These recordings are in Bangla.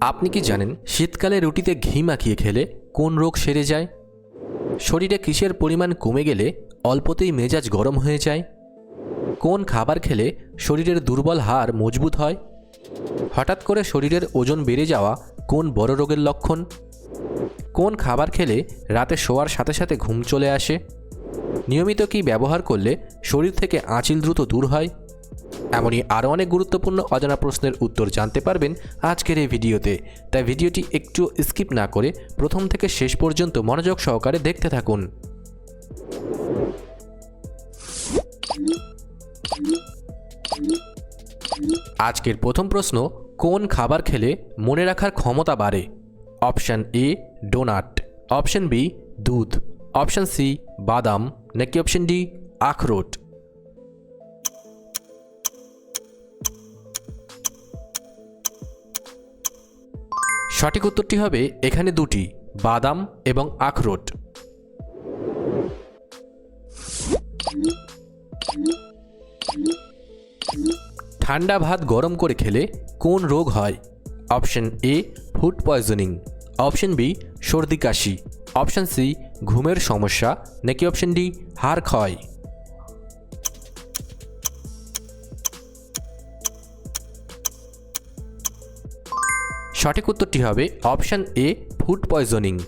আপনি কি জানেন, শীতকালে রুটিতে ঘি মাখিয়ে খেলে কোন রোগ সেরে যায়? শরীরে কিসের পরিমাণ কমে গেলে অল্পতেই মেজাজ গরম হয়ে যায়? কোন খাবার খেলে শরীরের দুর্বল হাড় মজবুত হয়? হঠাৎ করে শরীরের ওজন বেড়ে যাওয়া কোন বড় রোগের লক্ষণ? কোন খাবার খেলে রাতে শোয়ার সাথে সাথে ঘুম চলে আসে? নিয়মিত কি ব্যবহার করলে শরীর থেকে আঁচিল দ্রুত দূর হয়? এমনই আরও অনেক গুরুত্বপূর্ণ অজানা প্রশ্নের উত্তর জানতে পারবেন আজকের এই ভিডিওতে। তাই ভিডিওটি একটু স্কিপ না করে প্রথম থেকে শেষ পর্যন্ত মনোযোগ সহকারে দেখতে থাকুন। আজকের প্রথম প্রশ্ন, কোন খাবার খেলে মনে রাখার ক্ষমতা বাড়ে? Option A, doughnut. Option B, দুধ। অপশান সি, বাদাম। নাকি অপশান ডি, আখরোট। সঠিক উত্তরটি হবে এখানে দুটি, বাদাম এবং আখরোট। ঠান্ডা ভাত গরম করে খেলে কোন রোগ হয়? Option A, food poisoning. Option B, সর্দি কাশি। অপশন সি, ঘুমের সমস্যা। নাকি অপশন ডি, হাড় ক্ষয়। সঠিক উত্তরটি হবে অপশান এ, ফুড পয়জনিং।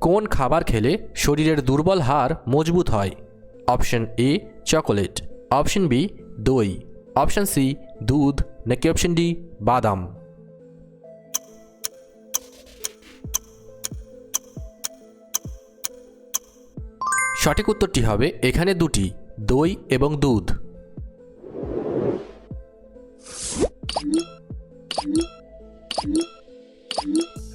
কোন খাবার খেলে শরীরের দুর্বল হাড় মজবুত হয়? Option A, chocolate. Option B, দই। অপশন সি, দুধ। নাকি অপশন ডি, বাদাম। সঠিক উত্তরটি হবে এখানে দুটি। দই এবং দুধ।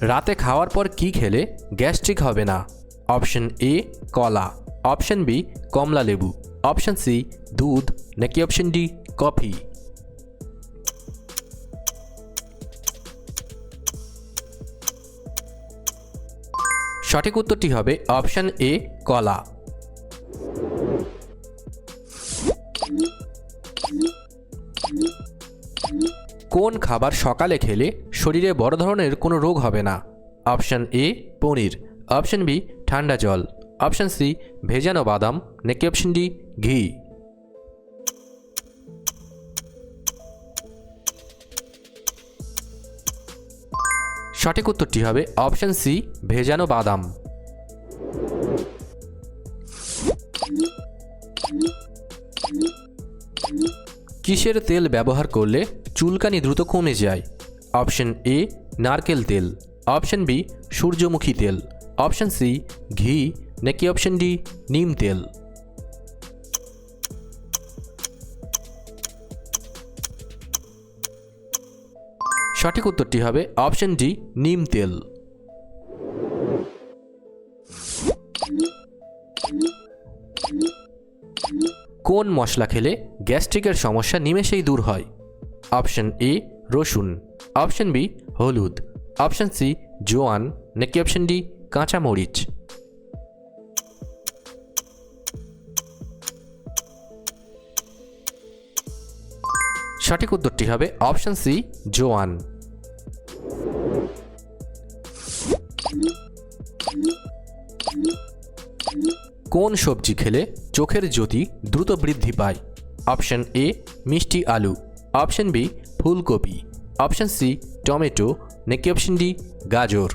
রাতে খাওয়ার পর কি খেলে গ্যাস্ট্রিক হবে না? অপশন এ, কলা। অপশন বি, কমলা লেবু। অপশন সি, দুধ। নাকি অপশন ডি, কফি? সঠিক উত্তরটি হবে অপশন এ, কলা। কোন খাবার সকালে খেলে শরীরে বড় ধরনের কোনো রোগ হবে না? Option A, paneer. Option B, ঠান্ডা জল। অপশন সি, ভেজানো বাদাম। নাকি অপশন ডি, ঘি? সঠিক উত্তরটি হবে অপশন সি, ভেজানো বাদাম। কিসের তেল ব্যবহার করলে চুলকানি দ্রুত কমে যায়। অপশন এ, নারকেল তেল। অপশন বি, সূর্যমুখী তেল। অপশন সি, ঘি। নাকি অপশন ডি, নিম তেল। সঠিক উত্তরটি হবে অপশন ডি, নিম তেল। কোন মশলা খেলে গ্যাস্ট্রিকের সমস্যা নিমেষেই দূর হয়? অপশন এ রসুন। অপশন বি হলুদ। অপশন সি জোয়ান। নাকি অপশন ডি কাঁচা মরিচ সঠিক উত্তরটি হবে অপশন সি জোয়ান। কোন সবজি খেলে চোখের জ্যোতি দ্রুত বৃদ্ধি পায়? অপশন এ মিষ্টি আলু। অপশন বি ফুলকপি। Option C tomato. নাকি অপশন ডি গাজর।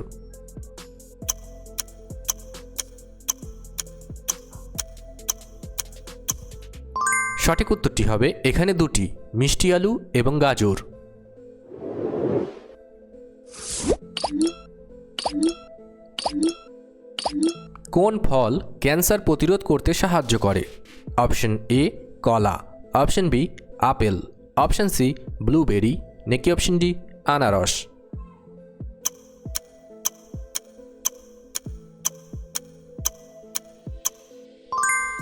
সঠিক উত্তরটি হবে এখানে দুটি, মিষ্টি আলু এবং গাজর। কোন ফল ক্যান্সার প্রতিরোধ করতে সাহায্য করে? অপশন এ কলা। Option B apple. Option C blueberry নাকি অপশন ডি আনারস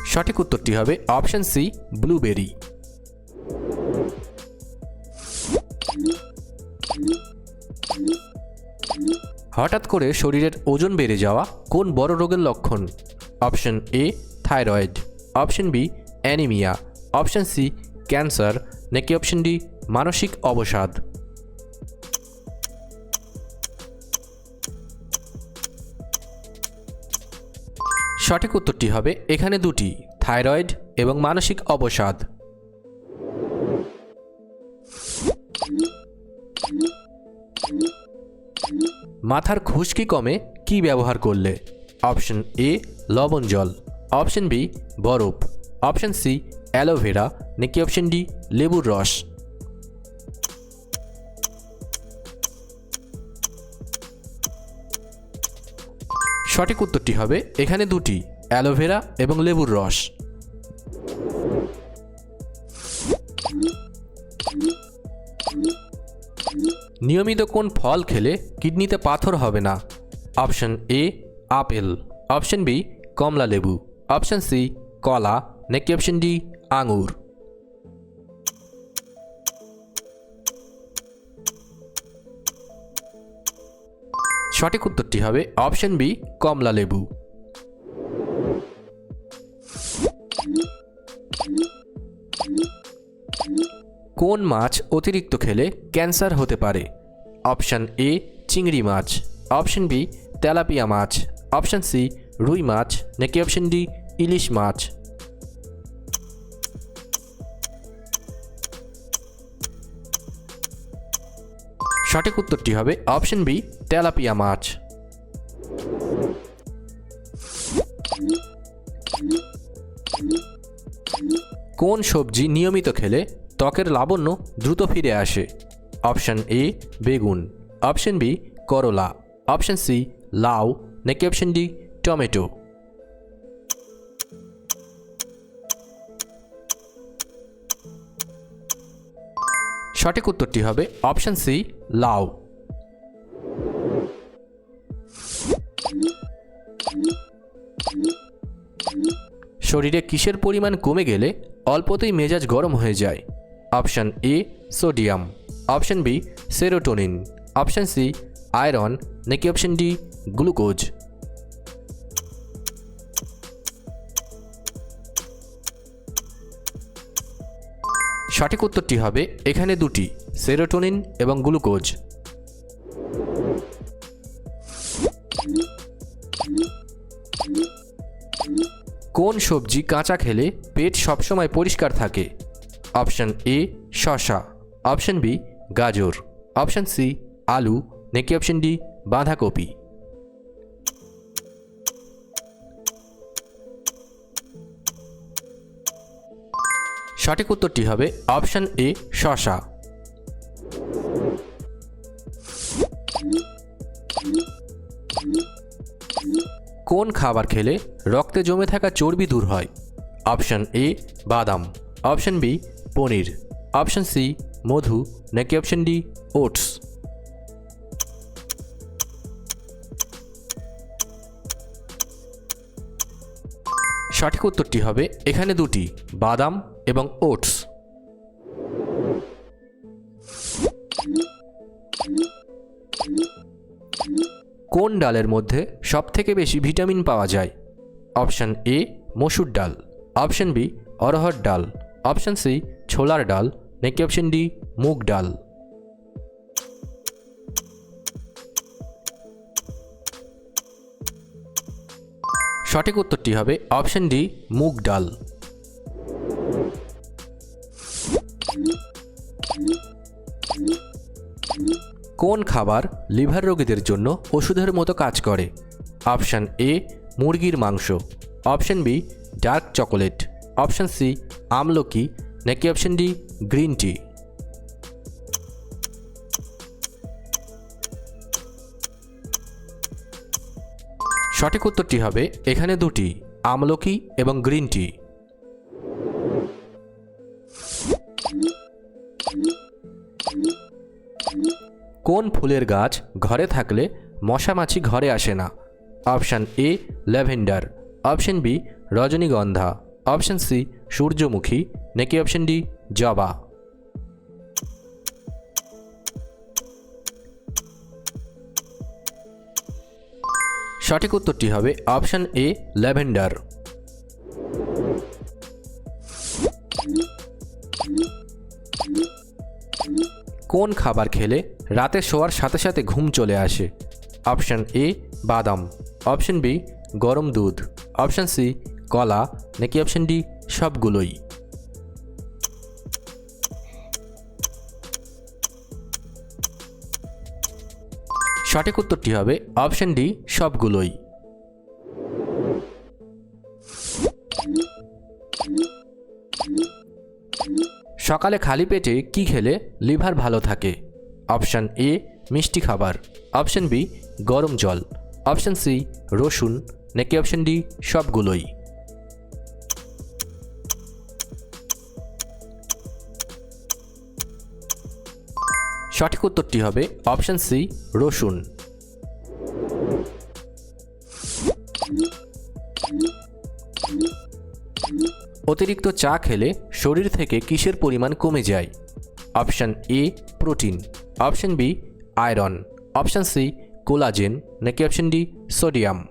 সঠিক উত্তরটি হবে অপশন সি ব্লুবেরি হঠাৎ করে শরীরের ওজন বেড়ে যাওয়া কোন বড় রোগের লক্ষণ? Option A thyroid option B anaemia option C cancer নাকি অপশন ডি মানসিক অবসাদ? সঠিক উত্তরটি হবে এখানে দুটি, থাইরয়েড এবং মানসিক অবসাদ। মাথার খুশকি কমে কি ব্যবহার করলে? অপশন এ লবণ জল। অপশন বি বরফ। অপশন সি অ্যালোভেরা নাকি অপশন ডি লেবুর রস সঠিক উত্তরটি হবে এখানে দুটি অ্যালোভেরা এবং লেবুর রস। নিয়মিত কোন ফল খেলে কিডনিতে পাথর হবে না? Option A apple. Option B কমলা লেবু। অপশন সি কলা। নাকি অপশন ডি আঙুর সঠিক উত্তরটি হবে অপশন বি কমলা লেবু। কোন মাছ অতিরিক্ত খেলে ক্যান্সার হতে পারে? অপশন এ চিংড়ি মাছ। অপশন বি তেলাপিয়া মাছ। অপশন সি রুই মাছ। নাকি অপশন ডি ইলিশ মাছ। সঠিক উত্তরটি হবে অপশন বি, তেলাপিয়া মাছ। কোন সবজি নিয়মিত খেলে ত্বকের লাবণ্য দ্রুত ফিরে আসে? অপশন এ, বেগুন। অপশন বি, করলা। অপশন সি, লাউ। নাকি অপশন ডি, টমেটো। সঠিক উত্তরটি হবে অপশন সি, লাউ। শরীরে কিসের পরিমাণ কমে গেলে অল্পতেই মেজাজ গরম হয়ে যায়? Option A, sodium. Option B, serotonin. Option C, iron. নাকি অপশন ডি, গ্লুকোজ। সঠিক উত্তরটি হবে এখানে দুটি, সেরোটোনিন এবং গ্লুকোজ। কোন সবজি কাঁচা খেলে পেট সবসময় পরিষ্কার থাকে? অপশন এ শশা অপশন বি, গাজর। অপশন সি, আলু। নাকি অপশন ডি, বাঁধাকপি। সঠিক উত্তরটি হবে অপশন এ, শশা। কোন খাবার খেলে রক্তে জমে থাকা চর্বি দূর হয়? অপশন এ, বাদাম। Option B, paneer. Option C, মধু। নাকি অপশন ডি, ওটস? সঠিক উত্তরটি হবে এখানে দুটি, বাদাম এবং ওটস। কোন ডালের মধ্যে সবথেকে বেশি ভিটামিন পাওয়া যায়? অপশন এ, মসুর ডাল। অপশন বি অরহর ডাল। অপশন সি, ছোলার ডাল। নাকি অপশন ডি, মুগ ডাল? সঠিক উত্তরটি হবে অপশন ডি, মুগ ডাল। কোন খাবার লিভার রোগীদের জন্য ওষুধের মতো কাজ করে? অপশান এ, মুরগির মাংস। Option B, dark chocolate. Option C, আমলকি। নাকি অপশান ডি, গ্রিন টি? সঠিক উত্তরটি হবে এখানে দুটি, আমলকি এবং গ্রিন টি। কোন ফুলের গাছ ঘরে থাকলে মশামাছি ঘরে আসে না? Option A, lavender. Option B, রজনীগন্ধা। অপশান সি, সূর্যমুখী। নাকি অপশান ডি, জবা। সঠিক উত্তরটি হবে অপশান এ, ল্যাভেন্ডার। কোন খাবার খেলে রাতে শোয়ার সাথে সাথে ঘুম চলে আসে? অপশান এ, বাদাম। অপশান বি, গরম দুধ। অপশান সি, কলা। নাকি অপশান ডি, সবগুলোই। সঠিক উত্তরটি হবে অপশান ডি, সবগুলোই। সকালে খালি পেটে কি খেলে লিভার ভালো থাকে? অপশান এ, মিষ্টি খাবার। অপশান বি, গরম জল। অপশান সি, রসুন। নাকি অপশান ডি, সবগুলোই? সঠিক উত্তরটি হবে অপশান সি, রসুন। অতিরিক্ত চা খেলে শরীর থেকে কিসের পরিমাণ কমে যায়? Option A, protein. Option B, iron. Option C, collagen. নাকি অপশান ডি, সোডিয়াম।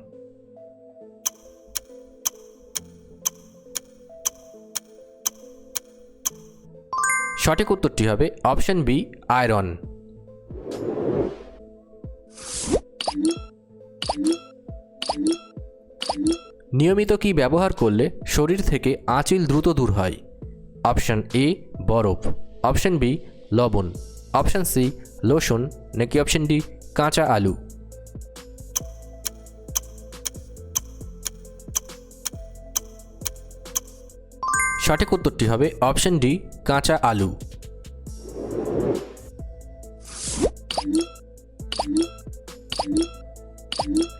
সঠিক উত্তরটি হবে অপশান বি, আয়রন। নিয়মিত কি ব্যবহার করলে শরীর থেকে আঁচিল দ্রুত দূর হয়? অপশান এ, বরফ। অপশান বি, লবণ। অপশান সি, লোশন, নাকি অপশান ডি, কাঁচা আলু? সঠিক উত্তরটি হবে অপশান ডি, কাঁচা আলু।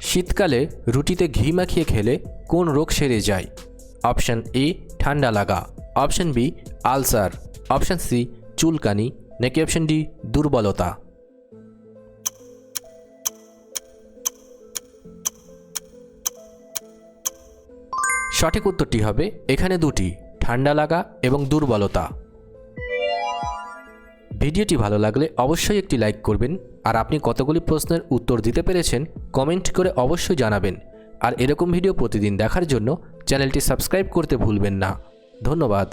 শীতকালে রুটিতে ঘি মাখিয়ে খেলে কোন রোগ সেরে যায়? অপশান এ, ঠান্ডা লাগা। Option B, ulcer. Option C, চুলকানি। নাকি অপশান ডি, দুর্বলতা। সঠিক উত্তরটি হবে এখানে দুটি, ঠান্ডা লাগা এবং দুর্বলতা। ভিডিওটি ভালো লাগলে অবশ্যই একটি লাইক করবেন, আর আপনি কতগুলি প্রশ্নের উত্তর দিতে পেরেছেন কমেন্ট করে অবশ্যই জানাবেন। আর এরকম ভিডিও প্রতিদিন দেখার জন্য চ্যানেলটি সাবস্ক্রাইব করতে ভুলবেন না। ধন্যবাদ।